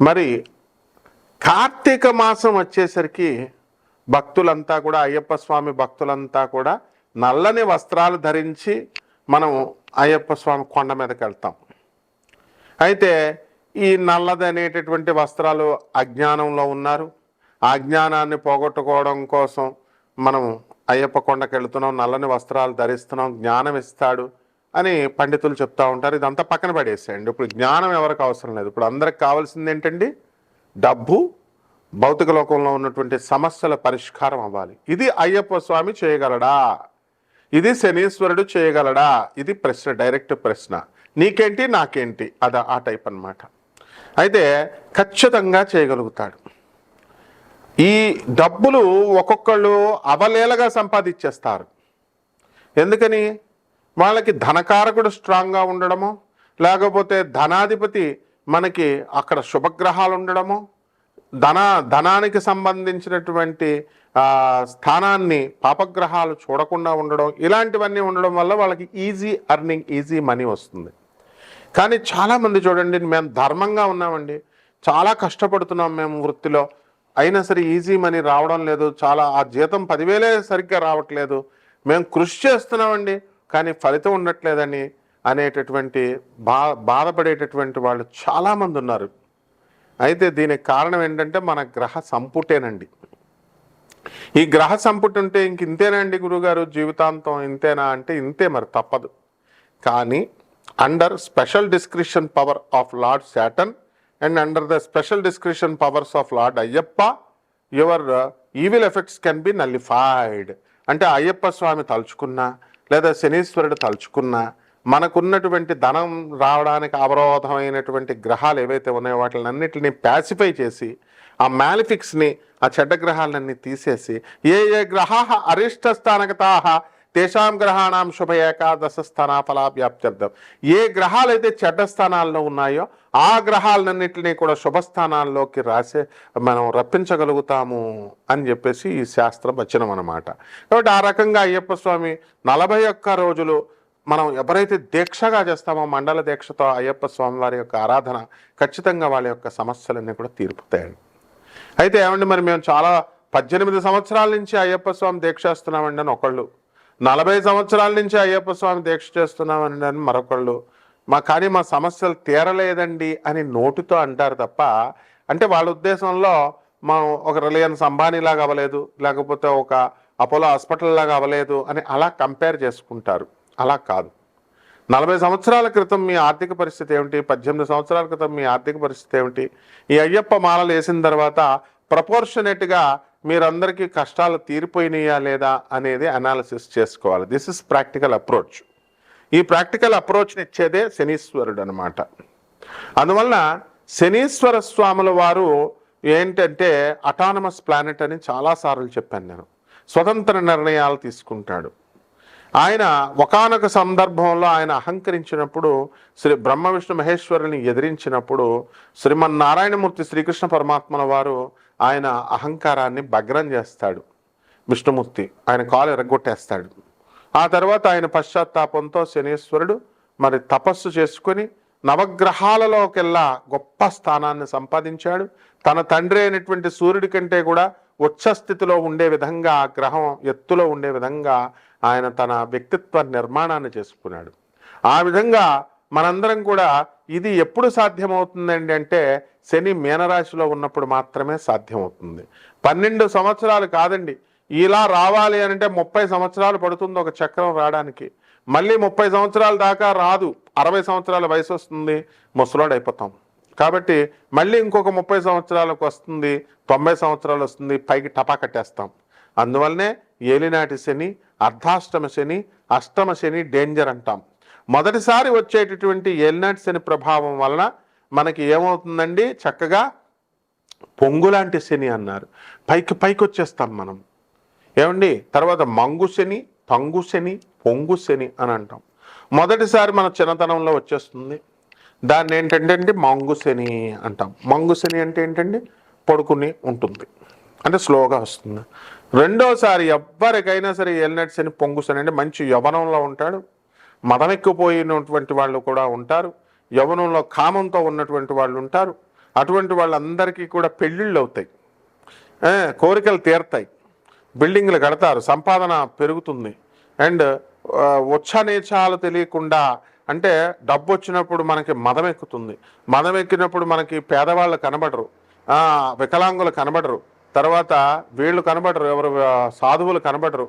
మరి కార్తీక మాసం వచ్చేసరికి భక్తులంతా కూడా అయ్యప్ప స్వామి భక్తులంతా కూడా నల్లని వస్త్రాలు ధరించి మనం అయ్యప్ప స్వామి కొండ మీదకి వెళ్తాం. అయితే ఈ నల్లది అనేటటువంటి వస్త్రాలు అజ్ఞానంలో ఉన్నారు. ఆ అజ్ఞానాన్ని పోగొట్టుకోవడం కోసం మనం అయ్యప్ప కొండకి వెళుతున్నాం నల్లని వస్త్రాలు ధరిస్తున్నాం జ్ఞానం ఇస్తాడు. అని పండితులు చెప్తా ఉంటారు. ఇదంతా పక్కన పడేసేయండి. ఇప్పుడు జ్ఞానం ఎవరికి అవసరం లేదు. ఇప్పుడు అందరికి కావాల్సింది ఏంటండి? డబ్బు భౌతిక లోకంలో ఉన్నటువంటి సమస్యల పరిష్కారం అవ్వాలి. ఇది అయ్యప్ప స్వామి చేయగలడా? ఇది శనీశ్వరుడు చేయగలడా? ఇది ప్రశ్న డైరెక్ట్ ప్రశ్న. నీకేంటి నాకేంటి? అది ఆ టైప్ అన్నమాట. అయితే ఖచ్చితంగా చేయగలుగుతాడు. ఈ డబ్బులు ఒక్కొక్కళ్ళు అవలేలగా సంపాదించేస్తారు ఎందుకని? వాళ్ళకి ధనకారకుడు స్ట్రాంగ్గా ఉండడమో లేకపోతే ధనాధిపతి మనకి అక్కడ శుభగ్రహాలు ఉండడమో ధన ధనానికి సంబంధించినటువంటి స్థానాన్ని పాపగ్రహాలు చూడకుండా ఉండడం ఇలాంటివన్నీ ఉండడం వల్ల వాళ్ళకి ఈజీ అర్నింగ్ ఈజీ మనీ వస్తుంది. కానీ చాలామంది చూడండి మేము ధర్మంగా ఉన్నామండి. చాలా కష్టపడుతున్నాం మేము వృత్తిలో. అయినా సరే ఈజీ మనీ రావడం లేదు. చాలా ఆ జీతం పదివేలే సరిగ్గా రావట్లేదు. మేము కృషి చేస్తున్నామండి. కానీ ఫలితం ఉండట్లేదని అనేటటువంటి బా బాధపడేటటువంటి వాళ్ళు చాలామంది ఉన్నారు. అయితే దీనికి కారణం ఏంటంటే మన గ్రహ సంపుటేనండి. ఈ గ్రహ సంపుటి ఉంటే ఇంక ఇంతేనండి గురుగారు? జీవితాంతం ఇంతేనా అంటే ఇంతే మరి తప్పదు. కానీ under special description power of Lord Satan and under the special description powers of Lord Ayyappa your evil effects can be nullified అంటే అయ్యప్ప స్వామి తలుచుకున్నా లేదా శనీశ్వరుడు తలుచుకున్నా మనకున్నటువంటి ధనం రావడానికి అవరోధమైనటువంటి గ్రహాలు ఏవైతే ఉన్నాయో వాటిని అన్నిటిని ప్యాసిఫై చేసి ఆ మ్యాలిఫిక్స్ని ఆ చెడ్డ గ్రహాలన్నీ తీసేసి ఏ ఏ గ్రహా అరిష్ట స్థానగతాహ తేషాం గ్రహాణం శుభ ఏకాదశ స్థాన ఫలాభ్యాప్త్యర్థం ఏ గ్రహాలైతే చెడ్డ స్థానాల్లో ఉన్నాయో ఆ గ్రహాలన్నింటినీ కూడా శుభస్థానాల్లోకి రాసే మనం రప్పించగలుగుతాము అని చెప్పేసి ఈ శాస్త్ర వచనం అన్నమాట. కాబట్టి ఆ రకంగా అయ్యప్ప స్వామి నలభై ఒక్క రోజులు మనం ఎవరైతే దీక్షగా చేస్తామో మండల దీక్షతో అయ్యప్ప స్వామి వారి యొక్క ఆరాధన ఖచ్చితంగా వాళ్ళ యొక్క సమస్యలన్నీ కూడా తీరుపుతాయండి. అయితే ఏమండి మరి మేము చాలా పద్దెనిమిది సంవత్సరాల నుంచి అయ్యప్ప స్వామి దీక్ష చేస్తున్నామండి అని ఒకళ్ళు నలభై సంవత్సరాల నుంచి అయ్యప్ప స్వామి దీక్ష చేస్తున్నామని అని మరొకళ్ళు మా కానీ మా సమస్యలు తీరలేదండి అని నోటితో అంటారు తప్ప అంటే వాళ్ళ ఉద్దేశంలో మా ఒక రిలయన్స్ అంబానీలాగా అవ్వలేదు లేకపోతే ఒక అపోలో హాస్పిటల్లాగా అవ్వలేదు అని అలా కంపేర్ చేసుకుంటారు. అలా కాదు. నలభై సంవత్సరాల క్రితం మీ ఆర్థిక పరిస్థితి ఏమిటి? పద్దెనిమిది సంవత్సరాల క్రితం మీ ఆర్థిక పరిస్థితి ఏమిటి? ఈ అయ్యప్ప మాలలు వేసిన తర్వాత ప్రపోర్షనేట్గా మీరందరికీ కష్టాలు తీరిపోయినాయా లేదా అనేది అనాలిసిస్ చేసుకోవాలి. దిస్ ఇస్ ప్రాక్టికల్ అప్రోచ్ ఈ ప్రాక్టికల్ అప్రోచ్ని ఇచ్చేదే శనీశ్వరుడు అనమాట అందువలన శనీశ్వర స్వాముల వారు ఏంటంటే అటానమస్ ప్లానెట్ అని చాలాసార్లు చెప్పాను నేను. స్వతంత్ర నిర్ణయాలు తీసుకుంటాడు. ఆయన ఒకానొక సందర్భంలో ఆయన అహంకరించినప్పుడు శ్రీ బ్రహ్మ విష్ణు మహేశ్వరుని ఎదిరించినప్పుడు శ్రీమన్నారాయణమూర్తి శ్రీకృష్ణ పరమాత్మల వారు ఆయన అహంకారాన్ని భగ్నం చేస్తాడు. విష్ణుమూర్తి ఆయన కాలు ఎరగొట్టేస్తాడు. ఆ తర్వాత ఆయన పశ్చాత్తాపంతో శనీశ్వరుడు మరి తపస్సు చేసుకొని నవగ్రహాలలోకెల్లా గొప్ప స్థానాన్ని సంపాదించాడు. తన తండ్రి అయినటువంటి సూర్యుడి కంటే కూడా ఉచ్చస్థితిలో ఉండే విధంగా గ్రహం ఎత్తులో ఉండే విధంగా ఆయన తన వ్యక్తిత్వ నిర్మాణాన్ని చేసుకున్నాడు. ఆ విధంగా మనందరం కూడా ఇది ఎప్పుడు సాధ్యమవుతుందండి అంటే శని మీనరాశిలో ఉన్నప్పుడు మాత్రమే సాధ్యమవుతుంది. పన్నెండు సంవత్సరాలు కాదండి. ఇలా రావాలి అని అంటే ముప్పై సంవత్సరాలు పడుతుంది ఒక చక్రం రావడానికి. మళ్ళీ ముప్పై సంవత్సరాల దాకా రాదు. అరవై సంవత్సరాల వయసు వస్తుంది ముసలోడు అయిపోతాం. కాబట్టి మళ్ళీ ఇంకొక ముప్పై సంవత్సరాలకు వస్తుంది తొంభై సంవత్సరాలు వస్తుంది పైకి టపా కట్టేస్తాం. అందువల్లనే ఏలినాటి శని అర్ధాష్టమ శని అష్టమ శని డేంజర్ అంటాం. మొదటిసారి వచ్చేటటువంటి ఎల్నట్స్ శని ప్రభావం వలన మనకి ఏమవుతుందండి? చక్కగా పొంగులాంటి శని అన్నారు. పైకి పైకి వచ్చేస్తాం మనం. ఏమండి? తర్వాత మంగు శని తంగు శని పొంగు శని అని అంటాం. మొదటిసారి మన చిన్నతనంలో వచ్చేస్తుంది. దాన్ని ఏంటంటే అండి? మంగు శని అంటాం. మంగు శని అంటే ఏంటండి? పడుకుని ఉంటుంది. అంటే స్లోగా వస్తుంది. రెండోసారి ఎవ్వరికైనా సరే ఎల్నట్స్ శని పొంగుశని అంటే మంచి యవనంలో ఉంటాడు. మదమెక్కిపోయినటువంటి వాళ్ళు కూడా ఉంటారు. యవనంలో కామంతో ఉన్నటువంటి వాళ్ళు ఉంటారు. అటువంటి వాళ్ళందరికీ కూడా పెళ్ళిళ్ళు అవుతాయి. కోరికలు తీరతాయి. బిల్డింగ్లు కడతారు. సంపాదన పెరుగుతుంది. అండ్ ఉచ్చనీచాలు తెలియకుండా అంటే డబ్బు వచ్చినప్పుడు మనకి మదం ఎక్కుతుంది మదం ఎక్కినప్పుడు మనకి పేదవాళ్ళు కనబడరు. వికలాంగులు కనబడరు. తర్వాత వీళ్ళు కనబడరు. ఎవరు సాధువులు కనబడరు.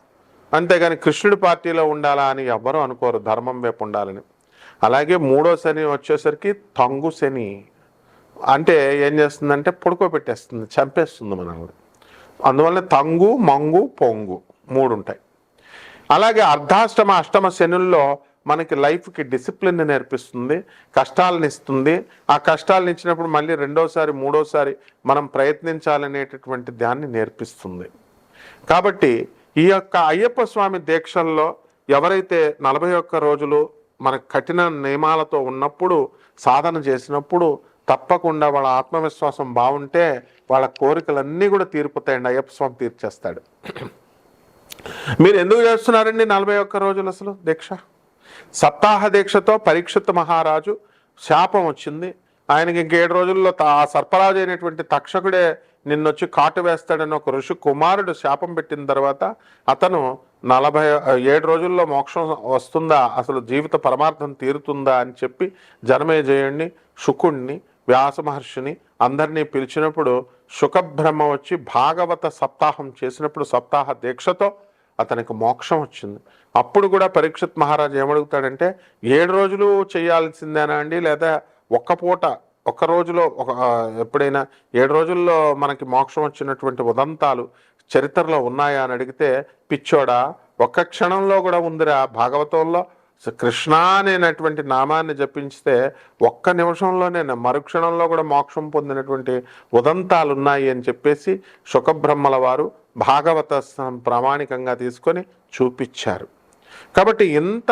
అంతేగాని కృష్ణుడి పార్టీలో ఉండాలా అని ఎవ్వరూ అనుకోరు. ధర్మం వైపు ఉండాలని. అలాగే మూడో శని వచ్చేసరికి తంగు శని. అంటే ఏం చేస్తుందంటే పడుకోబెట్టేస్తుంది చంపేస్తుంది మనల్ని. అందువల్ల తంగు మంగు పొంగు మూడు ఉంటాయి. అలాగే అర్ధాష్టమ అష్టమ శనుల్లో మనకి లైఫ్కి డిసిప్లిన్ నేర్పిస్తుంది కష్టాలను ఇస్తుంది. ఆ కష్టాలను ఇచ్చినప్పుడు మళ్ళీ రెండోసారి మూడోసారి మనం ప్రయత్నించాలనేటటువంటి దాన్ని నేర్పిస్తుంది. కాబట్టి ఈ యొక్క అయ్యప్ప స్వామి దీక్షల్లో ఎవరైతే నలభై ఒక్క రోజులు మన కఠిన నియమాలతో ఉన్నప్పుడు సాధన చేసినప్పుడు తప్పకుండా వాళ్ళ ఆత్మవిశ్వాసం బాగుంటే వాళ్ళ కోరికలన్నీ కూడా తీరిపోతాయండి. అయ్యప్ప స్వామి తీర్చేస్తాడు. మీరు ఎందుకు చేస్తున్నారండి నలభై ఒక్క రోజులు అసలు దీక్ష? సప్తాహ దీక్షతో పరీక్షిత్ మహారాజు శాపం వచ్చింది. ఆయనకి ఇంకేడు రోజుల్లో ఆ సర్పరాజు అయినటువంటి తక్షకుడే నిన్నొచ్చి కాటు వేస్తాడని ఒక ఋషి కుమారుడు శాపం పెట్టిన తర్వాత అతను నలభై ఏడు రోజుల్లో మోక్షం వస్తుందా? అసలు జీవిత పరమార్థం తీరుతుందా? అని చెప్పి జనమేజయుణ్ణి శుకుణ్ణి వ్యాస మహర్షిని అందరినీ పిలిచినప్పుడు శుకబ్రహ్మ వచ్చి భాగవత సప్తాహం చేసినప్పుడు సప్తాహ దీక్షతో అతనికి మోక్షం వచ్చింది. అప్పుడు కూడా పరీక్షిత్ మహారాజు ఏమడుగుతాడంటే ఏడు రోజులు చేయాల్సిందేనా అండి? లేదా ఒక్క పూట ఒక రోజులో ఒక ఎప్పుడైనా ఏడు రోజుల్లో మనకి మోక్షం వచ్చినటువంటి ఉదంతాలు చరిత్రలో ఉన్నాయా అని అడిగితే పిచ్చోడా ఒక్క క్షణంలో కూడా ఉందిరా భాగవతంలో కృష్ణ అనేటువంటి నామాన్ని జపించితే ఒక్క నిమిషంలోనే మరుక్షణంలో కూడా మోక్షం పొందినటువంటి ఉదంతాలు ఉన్నాయి అని చెప్పేసి సుఖబ్రహ్మల వారు భాగవత ప్రామాణికంగా తీసుకొని చూపించారు. కాబట్టి ఇంత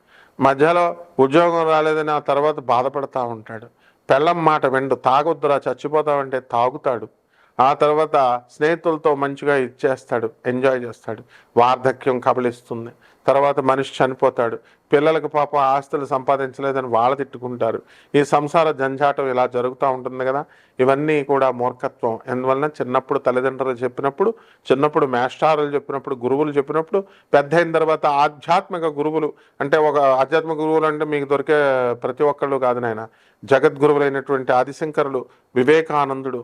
మధ్యలో ఉద్యోగం రాలేదని ఆ తర్వాత బాధపడతా ఉంటాడు. పెళ్ళం మాట వెండు తాగొద్దురా చచ్చిపోతావంటే తాగుతాడు. ఆ తర్వాత స్నేహితులతో మంచిగా ఇచ్చేస్తాడు ఎంజాయ్ చేస్తాడు. వార్ధక్యం కబలిస్తుంది. తర్వాత మనిషి చనిపోతాడు. పిల్లలకు పాప ఆస్తులు సంపాదించలేదని వాళ్ళ తిట్టుకుంటారు. ఈ సంసార జంజాటం ఇలా జరుగుతూ ఉంటుంది కదా. ఇవన్నీ కూడా మూర్ఖత్వం. ఎందువలన చిన్నప్పుడు తల్లిదండ్రులు చెప్పినప్పుడు చిన్నప్పుడు మేస్టారులు చెప్పినప్పుడు గురువులు చెప్పినప్పుడు పెద్ద అయిన తర్వాత ఆధ్యాత్మిక గురువులు అంటే ఒక ఆధ్యాత్మిక గురువులు అంటే మీకు దొరికే ప్రతి ఒక్కళ్ళు కాదు నాయన. జగద్గురువులైనటువంటి ఆదిశంకరులు వివేకానందుడు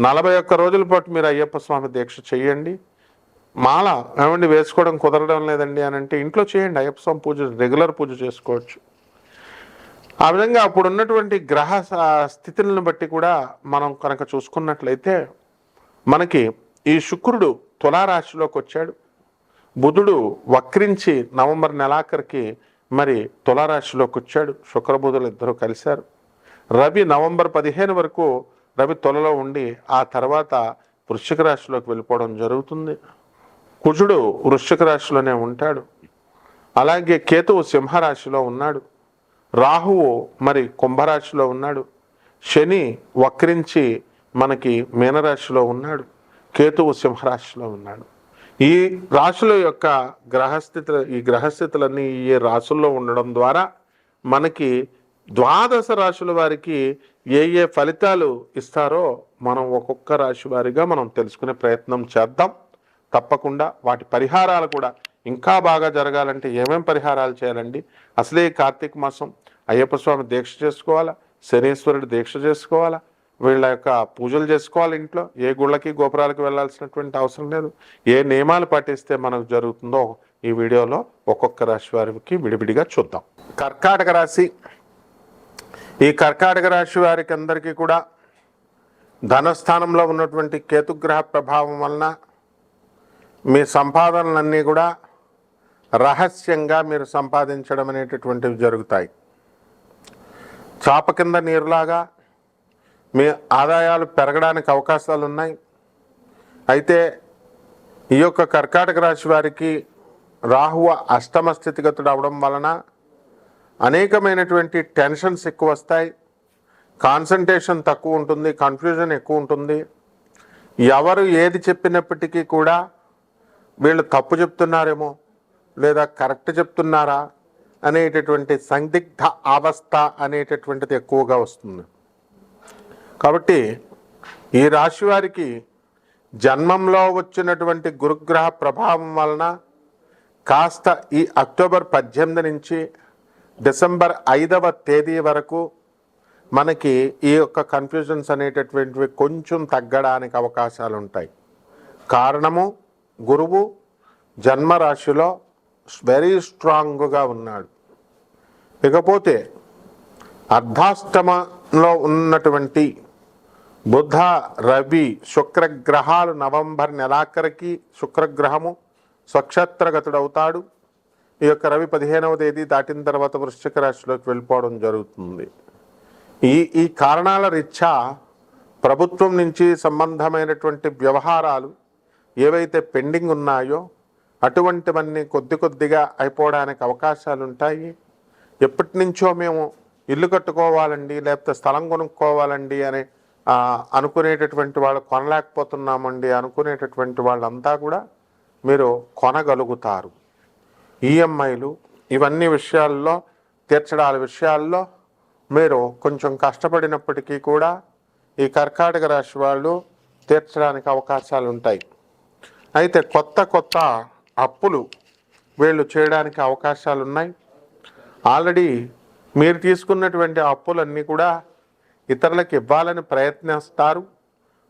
నలభై ఒక్క రోజుల పాటు మీరు అయ్యప్ప స్వామి దీక్ష చేయండి మాల ఏమండి వేసుకోవడం కుదరడం లేదండి అని అంటే ఇంట్లో చేయండి అయ్యప్ప స్వామి పూజ రెగ్యులర్ పూజ చేసుకోవచ్చు. ఆ విధంగా అప్పుడు ఉన్నటువంటి గ్రహ స- స్థితులను బట్టి కూడా మనం కనుక చూసుకున్నట్లయితే మనకి ఈ శుక్రుడు తులారాశిలోకి వచ్చాడు. బుధుడు వక్రించి నవంబర్ నెలాఖరికి మరి తులారాశిలోకి వచ్చాడు. శుక్రబుధులు ఇద్దరు కలిశారు. రవి నవంబర్ పదిహేను వరకు రవి తొలలో ఉండి ఆ తర్వాత వృశ్చిక రాశిలోకి వెళ్ళిపోవడం జరుగుతుంది. కుజుడు వృశ్చిక రాశిలోనే ఉంటాడు. అలాగే కేతువు సింహరాశిలో ఉన్నాడు. రాహువు మరి కుంభరాశిలో ఉన్నాడు. శని వక్రించి మనకి మీనరాశిలో ఉన్నాడు. కేతువు సింహరాశిలో ఉన్నాడు. ఈ రాశుల యొక్క గ్రహస్థితులు ఈ గ్రహస్థితులన్నీ ఈ రాశుల్లో ఉండడం ద్వారా మనకి ద్వాదశ రాశుల వారికి ఏ ఏ ఫలితాలు ఇస్తారో మనం ఒక్కొక్క రాశి వారిగా మనం తెలుసుకునే ప్రయత్నం చేద్దాం. తప్పకుండా వాటి పరిహారాలు కూడా ఇంకా బాగా జరగాలంటే ఏమేం పరిహారాలు చేయాలండి? అసలే కార్తీక మాసం అయ్యప్ప స్వామి దీక్ష చేసుకోవాలా? శనీశ్వరుడు దీక్ష చేసుకోవాలా? వీళ్ళ యొక్క పూజలు చేసుకోవాలి ఇంట్లో? ఏ గుళ్ళకి గోపురాలకు వెళ్ళాల్సినటువంటి అవసరం లేదు. ఏ నియమాలు పాటిస్తే మనకు జరుగుతుందో ఈ వీడియోలో ఒక్కొక్క రాశి వారికి విడివిడిగా చూద్దాం. కర్కాటక రాశి ఈ కర్కాటక రాశి వారికి అందరికీ కూడా ధనస్థానంలో ఉన్నటువంటి కేతుగ్రహ ప్రభావం వలన మీ సంపాదనలన్నీ కూడా రహస్యంగా మీరు సంపాదించడం అనేటటువంటివి జరుగుతాయి. చాప కింద నీరులాగా మీ ఆదాయాలు పెరగడానికి అవకాశాలు ఉన్నాయి. అయితే ఈ యొక్క కర్కాటక రాశి వారికి రాహువ అష్టమ స్థితిగతుడు అవడం వలన అనేకమైనటువంటి టెన్షన్స్ ఎక్కువ వస్తాయి కాన్సన్ట్రేషన్ తక్కువ ఉంటుంది కన్ఫ్యూజన్ ఎక్కువ ఉంటుంది. ఎవరు ఏది చెప్పినప్పటికీ కూడా వీళ్ళు తప్పు చెప్తున్నారేమో లేదా కరెక్ట్ చెప్తున్నారా అనేటటువంటి సందిగ్ధ అవస్థ అనేటటువంటిది ఎక్కువగా వస్తుంది. కాబట్టి ఈ రాశి వారికి జన్మంలో వచ్చినటువంటి గురుగ్రహ ప్రభావం వలన కాస్త ఈ అక్టోబర్ పద్దెనిమిది నుంచి డిసెంబర్ ఐదవ తేదీ వరకు మనకి ఈ యొక్క కన్ఫ్యూజన్స్ అనేటటువంటివి కొంచెం తగ్గడానికి అవకాశాలు ఉంటాయి కారణము గురువు జన్మరాశిలో వెరీ స్ట్రాంగ్గా ఉన్నాడు. ఇకపోతే అర్ధాష్టమంలో ఉన్నటువంటి బుధ రవి శుక్రగ్రహాలు నవంబర్ నెలాఖరికి శుక్రగ్రహము స్వక్షత్రగతుడవుతాడు. ఈ యొక్క రవి పదిహేనవ తేదీ దాటిన తర్వాత వృశ్చిక రాశిలోకి వెళ్ళిపోవడం జరుగుతుంది. ఈ ఈ కారణాల రీత్యా ప్రభుత్వం నుంచి సంబంధమైనటువంటి వ్యవహారాలు ఏవైతే పెండింగ్ ఉన్నాయో అటువంటివన్నీ కొద్ది కొద్దిగా అయిపోవడానికి అవకాశాలు ఉంటాయి ఎప్పటి నుంచో మేము ఇల్లు కట్టుకోవాలండి లేకపోతే స్థలం కొనుక్కోవాలండి అని అనుకునేటటువంటి వాళ్ళు కొనలేకపోతున్నామండి అనుకునేటటువంటి వాళ్ళంతా కూడా మీరు కొనగలుగుతారు. ఈఎంఐలు ఇవన్నీ విషయాల్లో తీర్చడాల విషయాల్లో మీరు కొంచెం కష్టపడినప్పటికీ కూడా ఈ కర్కాటక రాశి వాళ్ళు తీర్చడానికి అవకాశాలు ఉంటాయి. అయితే కొత్త కొత్త అప్పులు వీళ్ళు చేయడానికి అవకాశాలు ఉన్నాయి. ఆల్రెడీ మీరు తీసుకున్నటువంటి అప్పులన్నీ కూడా ఇతరులకు ఇవ్వాలని ప్రయత్నిస్తారు.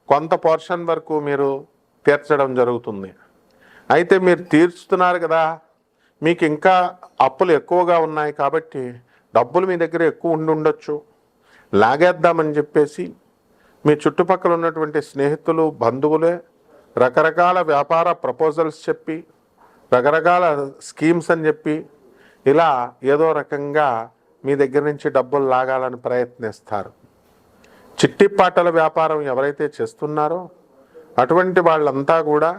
కొంత పోర్షన్ వరకు మీరు తీర్చడం జరుగుతుంది. అయితే మీరు తీర్చుతున్నారు కదా మీకు ఇంకా అప్పులు ఎక్కువగా ఉన్నాయి కాబట్టి డబ్బులు మీ దగ్గర ఎక్కువ ఉండి ఉండొచ్చు. లాగేద్దామని చెప్పేసి మీ చుట్టుపక్కల ఉన్నటువంటి స్నేహితులు బంధువులే రకరకాల వ్యాపార ప్రపోజల్స్ చెప్పి రకరకాల స్కీమ్స్ అని చెప్పి ఇలా ఏదో రకంగా మీ దగ్గర నుంచి డబ్బులు లాగాలని ప్రయత్నిస్తారు. చిట్టిపాటల వ్యాపారం ఎవరైతే చేస్తున్నారో అటువంటి వాళ్ళంతా కూడా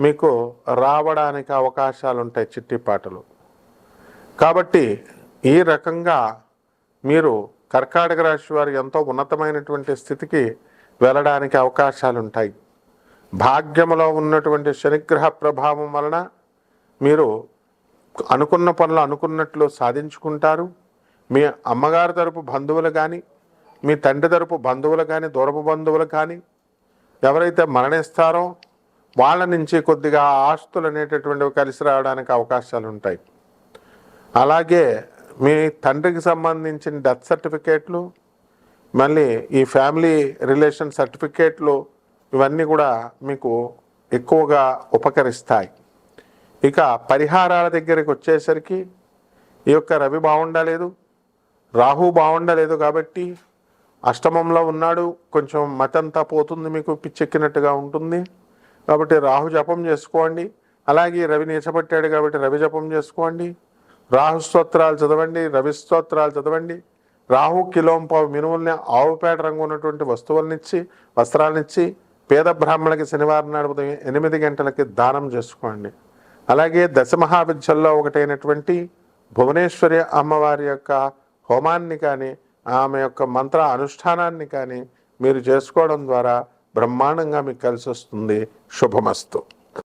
మీకు రావడానికి అవకాశాలు ఉంటాయి చిట్టిపాటలు కాబట్టి ఈ రకంగా మీరు కర్కాటక రాశి వారు ఎంతో ఉన్నతమైనటువంటి స్థితికి వెళ్ళడానికి అవకాశాలు ఉంటాయి భాగ్యములో ఉన్నటువంటి శనిగ్రహ ప్రభావం వలన మీరు అనుకున్న పనులు అనుకున్నట్లు సాధించుకుంటారు. మీ అమ్మగారి తరపు బంధువులు కానీ మీ తండ్రి తరపు బంధువులు కానీ దూరపు బంధువులు కానీ ఎవరైతే మరణిస్తారో వాళ్ళ నుంచి కొద్దిగా ఆస్తులు అనేటటువంటివి కలిసి రావడానికి అవకాశాలు ఉంటాయి. అలాగే మీ తండ్రికి సంబంధించిన డెత్ సర్టిఫికేట్లు మళ్ళీ ఈ ఫ్యామిలీ రిలేషన్ సర్టిఫికేట్లు ఇవన్నీ కూడా మీకు ఎక్కువగా ఉపకరిస్తాయి. ఇక పరిహారాల దగ్గరికి వచ్చేసరికి ఈ యొక్క రవి బాగుండలేదు రాహు బాగుండలేదు కాబట్టి అష్టమంలో ఉన్నాడు కొంచెం మతంతా పోతుంది మీకు పిచ్చెక్కినట్టుగా ఉంటుంది. కాబట్టి రాహు జపం చేసుకోండి. అలాగే రవి నీచబట్టాడు కాబట్టి రవి జపం చేసుకోండి. రాహు స్తోత్రాలు చదవండి రవి స్తోత్రాలు చదవండి. రాహు కిలోంపావు మినువుల్ని ఆవుపేట రంగు ఉన్నటువంటి వస్తువులనిచ్చి వస్త్రాలనిచ్చి పేద బ్రాహ్మణులకి శనివారం నాడు ఉదయం ఎనిమిది గంటలకి దానం చేసుకోండి. అలాగే దశమహావిద్యల్లో ఒకటైనటువంటి భువనేశ్వరి అమ్మవారి యొక్క హోమాన్ని కానీ ఆమె యొక్క మంత్ర అనుష్ఠానాన్ని కానీ మీరు చేసుకోవడం ద్వారా బ్రహ్మాండంగా మీకు కలిసి వస్తుంది. శుభమస్తు.